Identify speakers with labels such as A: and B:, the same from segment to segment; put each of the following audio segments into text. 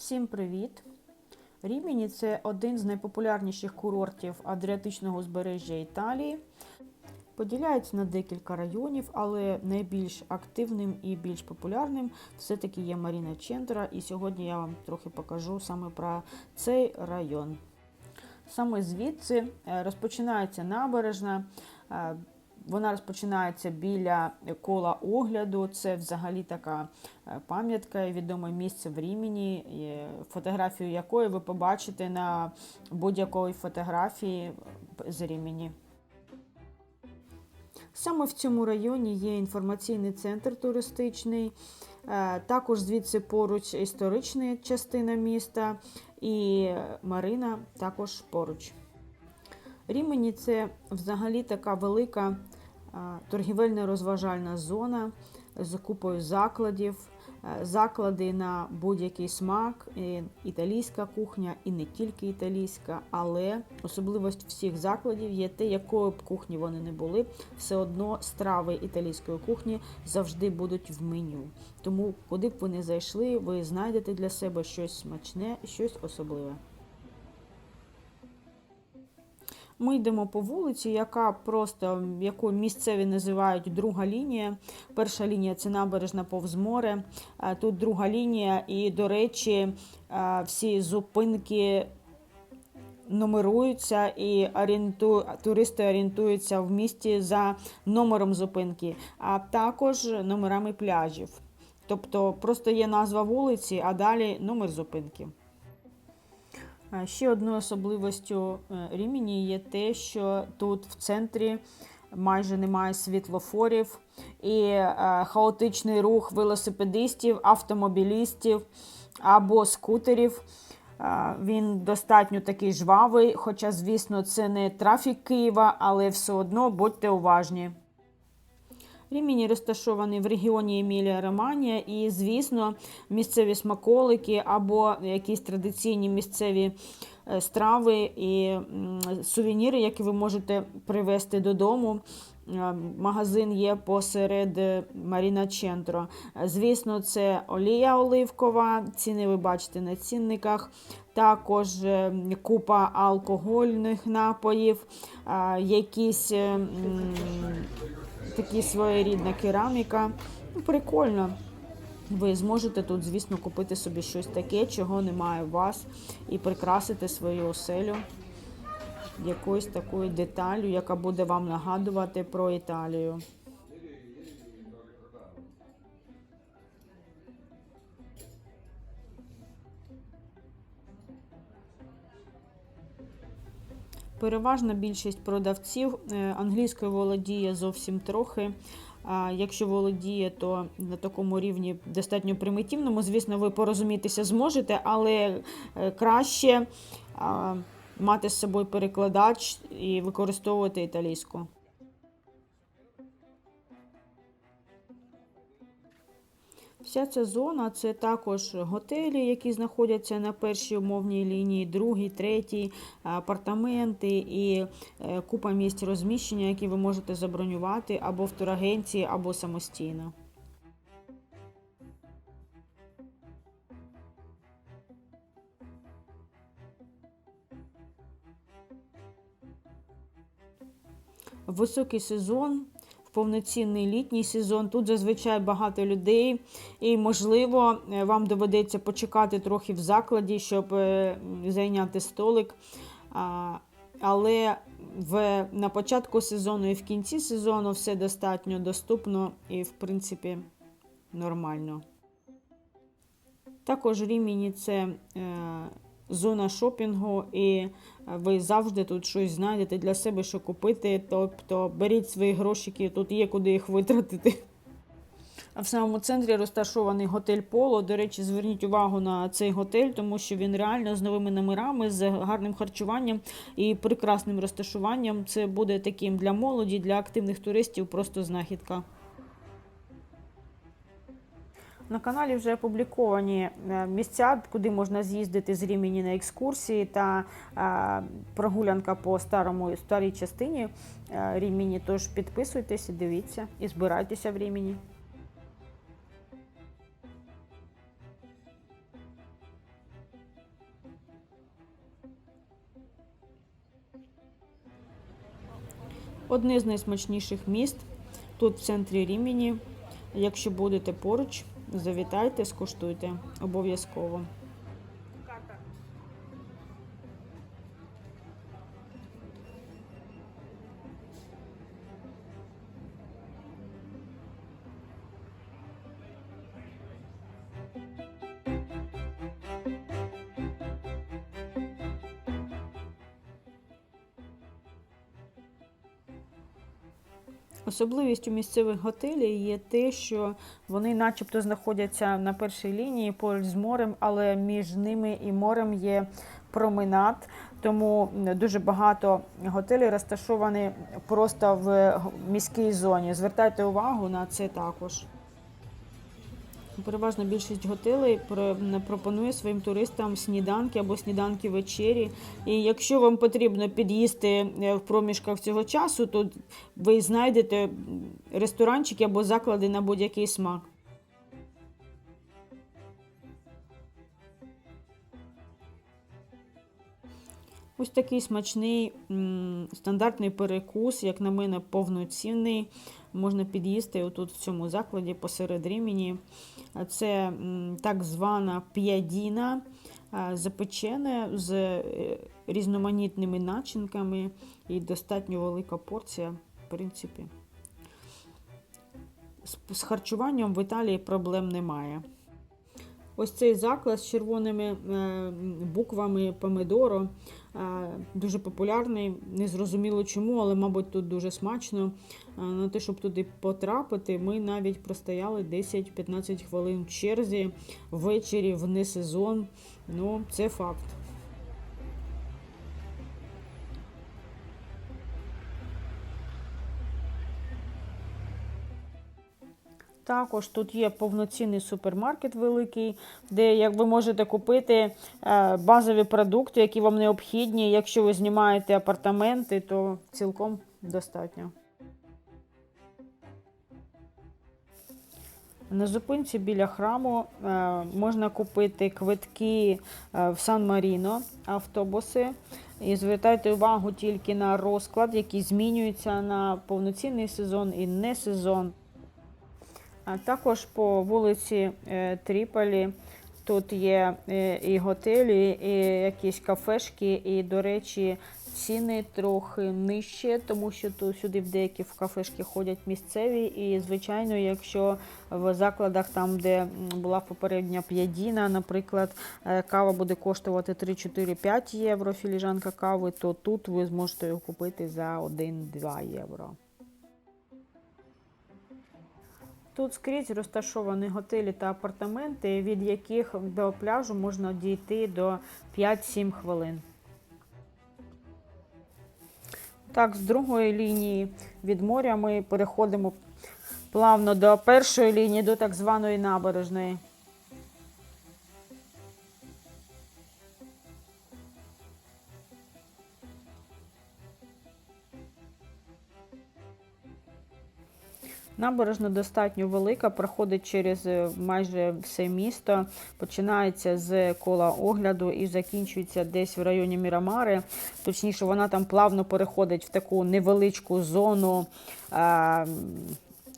A: Всім привіт! Рімені це один з найпопулярніших курортів Адріатичного узбережжя Італії. Поділяється на декілька районів, але найбільш активним і більш популярним все-таки є Маріна Чендра. І сьогодні я вам трохи покажу саме про цей район. Саме звідси е, розпочинається набережна. Вона розпочинається біля кола огляду. Це взагалі така е, пам'ятка, і відоме місце в Рімені, фотографію якої ви побачите на будь-якої фотографії з Рімені. Саме в цьому районі є інформаційний центр туристичний. Е, Також звідси поруч історична частина міста і Марина також поруч. Рімені це взагалі така велика торгівельно-розважальна зона з купою закладів, заклади на будь-який смак, італійська кухня, і не тільки італійська, але особливість всіх закладів є те, якої б кухні вони не були, все одно страви італійської кухні завжди будуть в меню. Тому, куди б ви не зайшли, ви знайдете для себе щось смачне, щось особливе. Ми йдемо по вулиці, яка просто яку місцеві називають друга лінія. Перша лінія це набережна повз море. Тут друга лінія, і, до речі, всі зупинки нумеруються і орієнту... туристи орієнтуються в місті за номером зупинки, а також номерами пляжів. Тобто просто є назва вулиці, а далі номер зупинки. Ще одною особливостю е, Рімені є те, що тут в центрі майже немає світлофорів і е, хаотичний рух велосипедистів, автомобілістів або скутерів. Він достатньо такий жвавий, хоча, звісно, це не трафік Києва, але все одно будьте уважні. Рімені розташований в регіоні Емілія Романія, і, звісно, місцеві смаколики або якісь традиційні місцеві е, страви і сувеніри, які ви можете привезти додому. Е, Магазин є посеред е, Маріна Чентро. Звісно, це олія оливкова, ціни ви бачите на цінниках. Також купа алкогольних напоїв, якісь такі своєрідна кераміка. Ну, Прикольно. Ви зможете тут, звісно, купити собі щось таке, чого немає у вас, і прикрасити свою оселю якоюсь такою деталлю, яка буде вам нагадувати про Італію. Переважна більшість продавців е, англійською володіє зовсім трохи. А якщо володіє, то на такому рівні достатньо примітивному. Звісно, ви порозумітися зможете, але е, краще мати з собою перекладач і використовувати італійську. Вся ця зона це також готелі, які знаходяться на першій умовній лінії, другій, третій, апартаменти і е, купа місць розміщення, які ви можете забронювати або в турагенції, або самостійно. Високий сезон, повноцінний літній сезон. Тут зазвичай багато людей, і, можливо, е, вам доведеться почекати трохи в закладі, щоб е, зайняти столик. Але в, на початку сезону і в кінці сезону все достатньо доступно і, в принципі, нормально. Також Рімені це е, зона шопінгу, і е, ви завжди тут щось знайдете для себе, що купити. Тобто беріть свої грошики, тут є куди їх витратити. А в самому центрі розташований готель Поло. До речі, зверніть увагу на цей готель, тому що він реально з новими номерами, з гарним харчуванням і прекрасним розташуванням. Це буде таким для молоді, для активних туристів просто знахідка. На каналі вже опубліковані е, місця, куди можна з'їздити з Рімені на екскурсії та е, прогулянка по старому старій частині е, Рімені. Тож підписуйтесь, і дивіться і збирайтеся в Рімені. Одне з найсмачніших міст тут в центрі Рімені. Якщо будете поруч завітайте, скуштуйте обов'язково. Особливістю місцевих готелів є те, що вони начебто знаходяться на першій лінії поруч з морем, але між ними і морем є променад. Тому дуже багато готелів розташовані просто в міській зоні. Звертайте увагу на це також. Переважно більшість готелей про- пропонує своїм туристам сніданки або сніданки вечері. І якщо вам потрібно під'їсти е, в проміжках цього часу, то ви знайдете ресторанчики або заклади на будь-який смак. Ось такий смачний стандартний перекус, як на мене, повноцінний. Можна під'їсти отут в цьому закладі посеред Рімені. Це так звана п'ядіна, запечене з е, різноманітними начинками і достатньо велика порція, в принципі. З, харчуванням в Італії проблем немає. Ось цей заклад з червоними е, буквами помидоро е, дуже популярний. Незрозуміло чому, але, мабуть, тут дуже смачно. Е, На те, щоб туди потрапити, ми навіть простояли 10-15 хвилин в черзі ввечері в несезон. Ну, це факт. Також тут є повноцінний супермаркет великий, де як ви можете купити е, базові продукти, які вам необхідні. Якщо ви знімаєте апартаменти, то цілком достатньо. На зупинці біля храму е, можна купити квитки е, в Сан-Маріно, автобуси. І звертайте увагу тільки на розклад, який змінюється на повноцінний сезон і не сезон. А також по вулиці е, Тріполі тут є е, і готелі, і якісь кафешки, і, до речі, ціни трохи нижче, тому що тут сюди в деякі кафешки ходять місцеві. І, звичайно, якщо в закладах, там, де була попередня п'ядіна, наприклад, е, кава буде коштувати 3, 4, 5 євро, філіжанка кави, то тут ви зможете його купити за 1-2 євро. Тут скрізь розташовані готелі та апартаменти, від яких до пляжу можна дійти до 5-7 хвилин. Так, з другої лінії від моря ми переходимо плавно до першої лінії, до так званої набережної. Набережна достатньо велика, проходить через е, майже все місто, починається з кола огляду і закінчується десь в районі Мірамари. Точніше, вона там плавно переходить в таку невеличку зону е,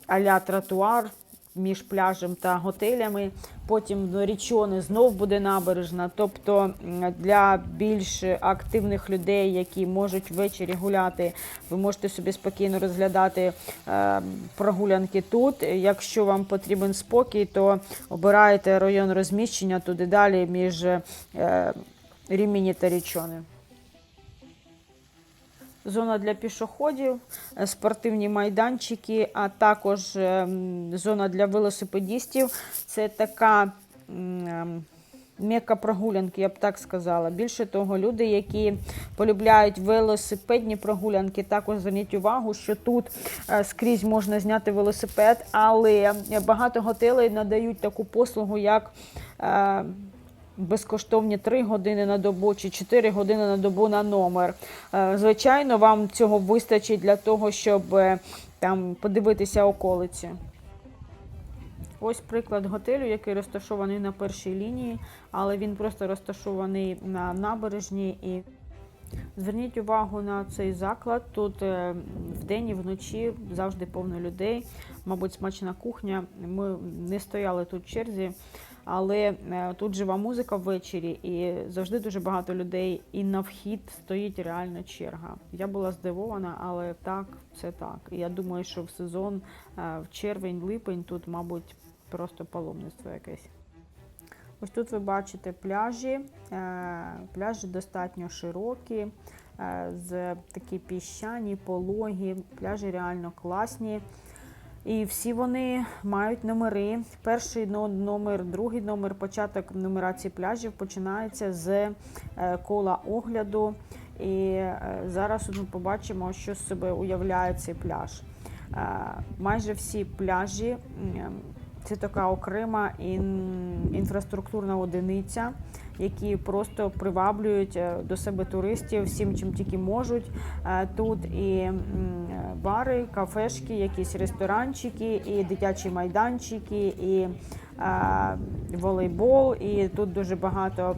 A: а-ля тротуар між пляжем та готелями. Потім Річони знов буде набережна. Тобто для більш активних людей, які можуть ввечері гуляти, ви можете собі спокійно розглядати е, прогулянки тут. Якщо вам потрібен спокій, то обираєте район розміщення туди далі між е, Ріміні та Річони. Зона для пішоходів, е, спортивні майданчики, а також ем, зона для велосипедістів. Це така ем, м'яка прогулянки, я б так сказала. Більше того, люди, які полюбляють велосипедні прогулянки, також зверніть увагу, що тут е, скрізь можна зняти велосипед, але багато готелей надають таку послугу, як е, безкоштовні 3 години на добу чи 4 години на добу на номер. Е, Звичайно, вам цього вистачить для того, щоб е, там подивитися околиці. Ось приклад готелю, який розташований на першій лінії, але він просто розташований на набережній і Зверніть увагу на цей заклад. Тут е, вдень і вночі завжди повно людей. Мабуть, смачна кухня. Ми не стояли тут в черзі, але е, тут жива музика ввечері і завжди дуже багато людей. І на вхід стоїть реальна черга. Я була здивована, але так, це так. І я думаю, що в сезон е, в червень-липень тут, мабуть, просто паломництво якесь. Ось тут ви бачите пляжі. Е, Пляжі достатньо широкі, з такі піщані, пологі. Пляжі реально класні. І всі вони мають номери. Перший номер, другий номер, початок нумерації пляжів починається з е, кола огляду. І е, зараз ми побачимо, що з себе уявляє цей пляж. Е, Майже всі пляжі це така окрема ін- інфраструктурна одиниця, які просто приваблюють е, до себе туристів всім, чим тільки можуть. Е, Тут і бари, кафешки, якісь ресторанчики, і дитячі майданчики, і е, волейбол. І тут дуже багато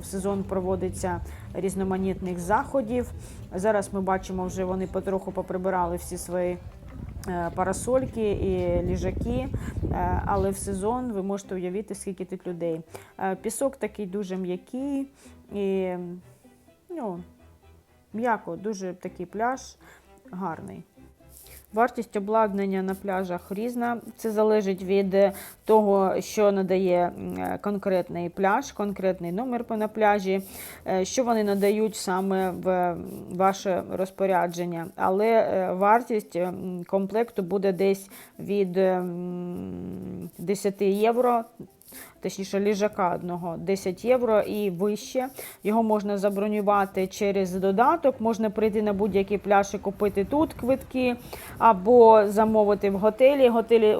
A: в сезон проводиться різноманітних заходів. Зараз ми бачимо, вже вони потроху поприбирали всі свої парасольки і ліжаки, Е, але в сезон ви можете уявити, скільки тут людей. Е, Пісок такий дуже м'який і ну, м'яко, дуже такий пляж гарний. Вартість обладнання на пляжах різна. Це залежить від е, того, що надає е, конкретний пляж, конкретний номер на пляжі, е, що вони надають саме в ваше розпорядження. Але вартість комплекту буде десь від е, 10 євро. Точніше, ліжака одного 10 євро і вище. Його можна забронювати через додаток, можна прийти на будь-який пляж і купити тут квитки, або замовити в готелі. Готелі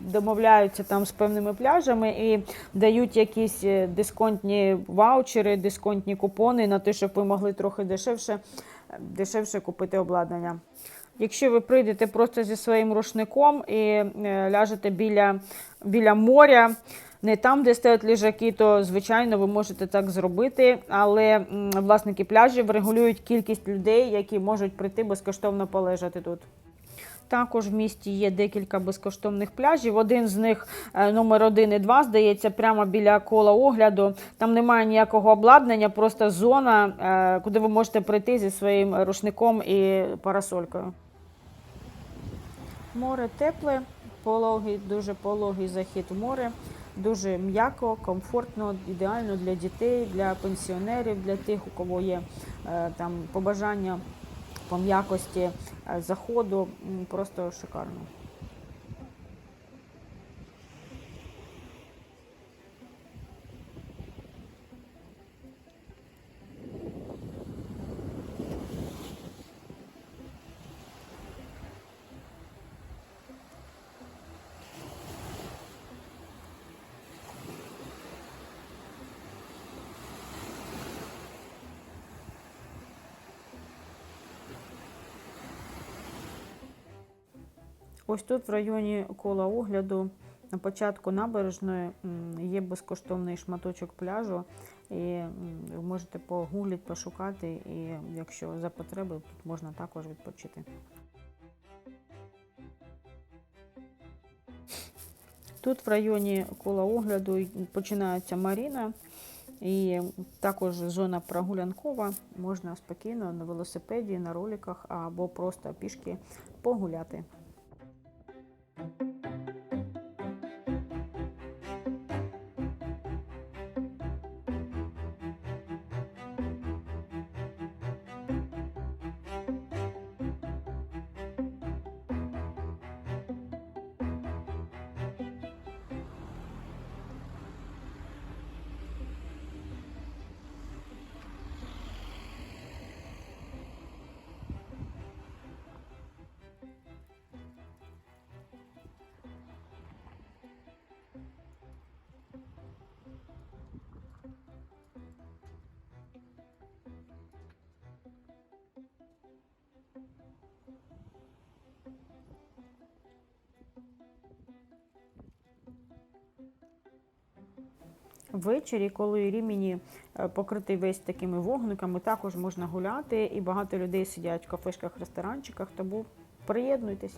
A: домовляються там з певними пляжами і дають якісь е, дисконтні ваучери, дисконтні купони на те, щоб ви могли трохи дешевше, дешевше купити обладнання. Якщо ви прийдете просто зі своїм рушником і е, ляжете біля, біля моря, не там, де стоять ліжаки, то звичайно ви можете так зробити. Але власники пляжів регулюють кількість людей, які можуть прийти безкоштовно полежати тут. Також в місті є декілька безкоштовних пляжів. Один з них е, номер один і два, здається, прямо біля кола огляду. Там немає ніякого обладнання, просто зона, е, куди ви можете прийти зі своїм рушником і парасолькою. Море тепле, пологий, дуже пологий захід в море. Дуже м'яко, комфортно, ідеально для дітей, для пенсіонерів, для тих, у кого є е, там побажання по м'якості е, заходу. Просто шикарно. Ось тут в районі кола огляду на початку набережної є безкоштовний шматочок пляжу, і ви можете погуглити, пошукати, і якщо за потреби, тут можна також відпочити. Тут в районі кола огляду починається маріна. І також зона прогулянкова, можна спокійно на велосипеді, на роликах або просто пішки погуляти. Ввечері, коли рівні е, покритий весь такими вогниками, також можна гуляти, і багато людей сидять в кафешках, ресторанчиках, тому приєднуйтесь.